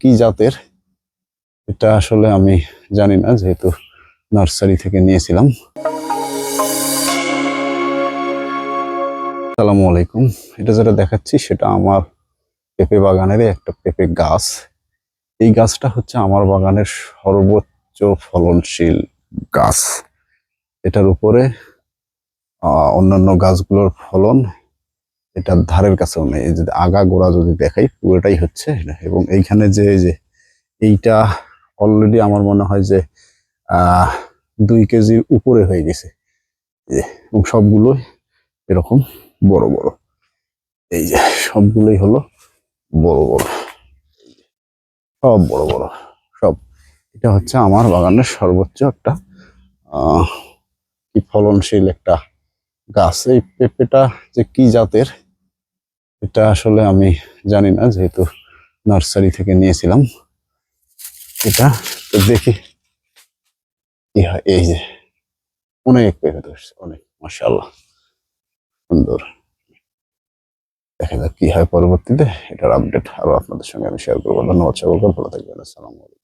কি জাতের, এটা আসলে আমি জানি না, যেহেতু নার্সারি থেকে নিয়েছিলাম। আসসালামু আলাইকুম। এটা যেটা দেখাচ্ছি, সেটা আমার পেঁপে বাগানের একটা পেঁপে গাছ। এই গাছটা হচ্ছে আমার বাগানের সর্বোচ্চ ফলনশীল গাছ। এটার উপরে অন্যান্য গাছগুলোর ফলন এটার ধারের কাছেও নেই। এই যে আগা গোড়া যদি দেখাই, পুরোটাই হচ্ছে এটা। এবং এইখানে যে যে এইটা অলরেডি আমার মনে হয় যে দুই কেজির উপরে হয়ে গেছে। এবং সবগুলোই এরকম বড় বড়। এই যে, সবগুলোই হলো বড় বড়। সব বড় বড়, সব। এটা হচ্ছে আমার বাগানের সর্বোচ্চ একটা ফলনশীল একটা গাছ। এই পেঁপেটা যে কি জাতের এটা আসলে আমি জানি না, যেহেতু নার্সারি থেকে নিয়েছিলাম। এটা তো দেখি হয়। এই যে, অনেক পেঁপে ধরছে, অনেক মাসাল্লাহ সুন্দর। দেখা যাক কি হয় পরবর্তীতে, এটার আপডেট আরও আপনাদের সঙ্গে আমি শেয়ার করব। ধন্যবাদ সকলকে, ভালো থাকবেন, আসসালামু আলাইকুম।